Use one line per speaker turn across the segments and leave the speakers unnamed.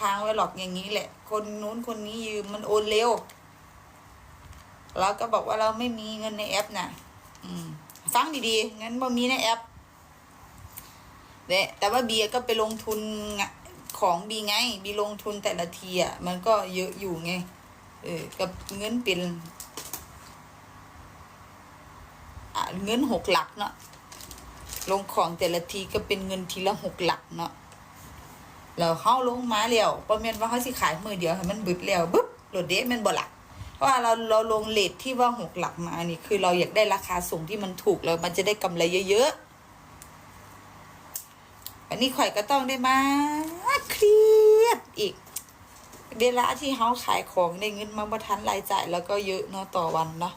ค้างไว้หรอกอย่างนี้แหละ คนนู้นคนนี้ยืมมันโอนเร็วเราก็บอกว่าเราไม่มีเงินในแอปน่ะ อืมฟังดีๆ งั้นบ่มีในแอปแต่แต่ว่าเบียก็ไปลงทุนของบีไง บีลงทุนแต่ละทีอะ มันก็เยอะอยู่ไง เออ กับเงินเป็นเงินหกหลักเนาะ ลงของแต่ละทีก็เป็นเงินทีละหกหลักเนาะ แล้วเข้าลงมาแล้วประเมินว่าเขาสิขายมือเดียวให้มันบึดแล้วบึ๊บหลดเดะแมันบ่หลักเพราะว่าเราเราลงเลทที่ว่าหกหลักมานี่คือเราอยากได้ราคาส่งที่มันถูกแล้วมันจะได้กำไรเยอะๆอันนี้ข่อยก็ต้องได้มาเครียดอีก เวลาที่เขาขายของได้เงินมาปรทันรายจ่ายแล้วก็เยอะเนาะต่อวันเนาะ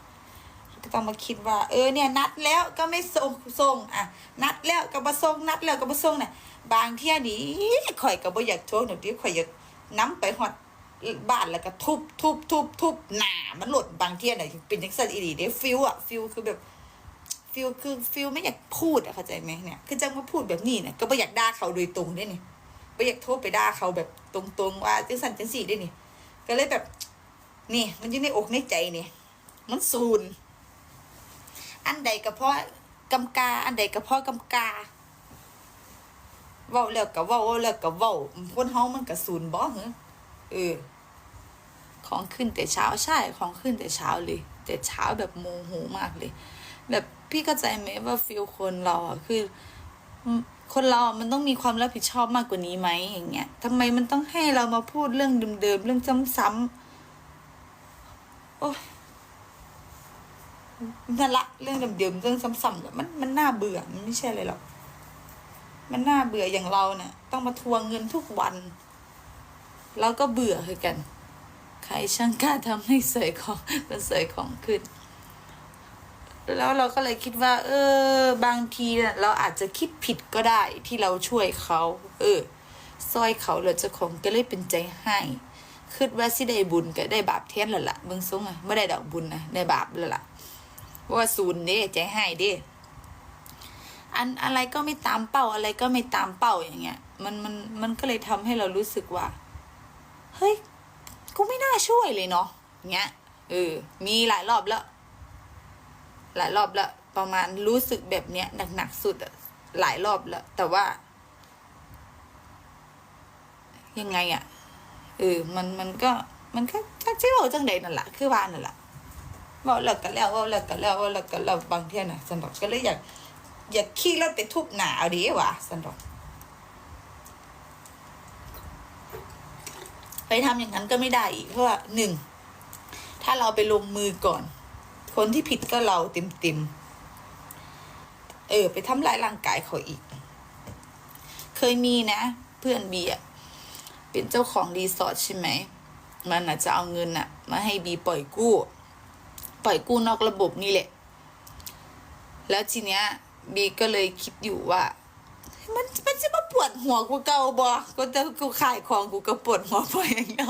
ก็ต้องมาคิดว่า เออเนี่ยนัดแล้วก็ไม่ส่งส่งอะ นัดแล้วก็มาส่งนัดแล้วก็มาส่งเนี่ยบางเที่ยนี้ข่อยก็บ่อยากโทษหนูที่ข่อยอยากนํไปฮอดบ้านแล้วก็ทุบทุบทุบทุบหนามันหล่นบางเที่ยน่ะเป็นจังซั่นอีหลีเด้ฟิลอะฟิลคือแบบฟิลคือฟิลไม่อยากพูดอะเข้าใจไหมเนี่ยคือจังมาพูดแบบนี้เนี่ยก็บ่อยากด่าเขาโดยตรงได้นี่บ่อยากโทษไปด่าเขาแบบตรงๆว่าจังซั่นจังซี่ได้นี่ก็เลยแบบนี่ มันอยู่ในอกในใจเนี่ยมันซูน อันใดก็เพราะกำกา อันใดก็เพราะกำกาเว้าแล้วก็เว้าเล้วก็เว้าคนเฮามันก็สูนบ่เหรอเออ ของขึ้นแต่เช้าใช่ของขึ้นแต่เช้าเลย แต่เช้าแบบโมโหมากเลย แบบพี่เข้าใจไหมว่าฟิลคนเราอะคือ คนเรามันต้องมีความรับผิดชอบมากกว่านี้ไหมอย่างเงี้ยทำไมมันต้องให้เรามาพูดเรื่องเดิมๆเรื่องซ้ำๆโอ้ย นั่นละเรื่องเดิมๆเรื่องซ้ำๆมันมันน่าเบื่อมันไม่ใช่อะไรหรอกมันน่าเบื่ออย่างเราเนี่ยต้องมาทวงเงินทุกวันเราก็เบื่อคือกัน ใครช่างกล้าทำให้เสยของมันเสยของขึ้น แล้วเราก็เลยคิดว่า เออ บางทีเนี่ยเราอาจจะคิดผิดก็ได้ที่เราช่วยเขา เออซอยเขาเราเจะของก็เลยเป็นใจให้คิดว่าสิได้บุญก็ได้บาปแทนแล้วล่ะเบิ่งทรงอะไม่ได้ดอกบุญนะได้บาปแล้วล่ะ ว่าศูนย์เด้ใจให้เด้อันอะไรก็ไม่ตามเป้าอะไรก็ไม่ตามเป้าอย่างเงี้ย มันมันมันก็เลยทำให้เรารู้สึกว่า เฮ้ยกูไม่น่าช่วยเลยเนาะเงี้ยเออ มีหลายรอบแล้วหลายรอบแล้วประมาณรู้สึกแบบเนี้ยหนักๆสุดอะหลายรอบแล้ว แต่ว่า ยังไงอะเออมันมันก็มันก็ก็เจ้าจังใดนั่นแหละคือว่านั่นแหละ เว่าเลิกกันแล้วเว่าเลิกกันแล้วเว่าเลิกกันแล้วบางเที่ยน่ะสันดอกก็เลยอยาก อยากขี่รถไปทุบหนาเอาดีวะสันดอกไปทำอย่างนั้นก็ไม่ได้อีกเพราะว่าหนึ่งถ้าเราไปลงมือก่อน คนที่ผิดก็เราเต็มเต็มเออ ไปทำลายร่างกายเขาอีก เคยมีนะ เพื่อนบีอะเป็นเจ้าของรีสอร์ทใช่ไหม มันอาจจะเอาเงินอะมาให้บีปล่อยกู้ ปล่อยกู้นอกระบบนี่แหละ แล้วทีเนี้ยบีก็เลยคิดอยู่ว่า มันมันจะมาปวดหัวกูเก่าบอก็จะกูขายของกูก็ปวดหัวไปอย่างเงี้ย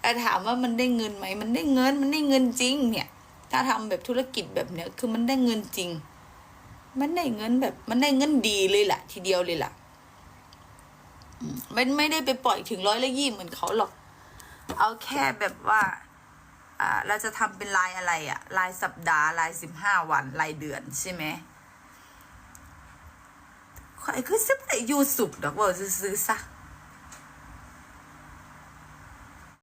แต่ถามว่ามันได้เงินไหม มันได้เงิน มันได้เงินจริง เนี่ย ถ้าทำแบบธุรกิจแบบเนี้ย คือมันได้เงินจริง มันได้เงินแบบ มันได้เงินดีเลยแหละทีเดียวเลยล่ะมันไม่ได้ไปปล่อยถึงร้อยละยี่เหมือนเขาหรอก เอาแค่แบบว่า เราจะทำเป็นรายอะไรอะรายสัปดาห์รายสิบห้าวันรายเดือนใช่ไหมข่อยคือสิบไอยูสุบดอกว่าซื้อซะ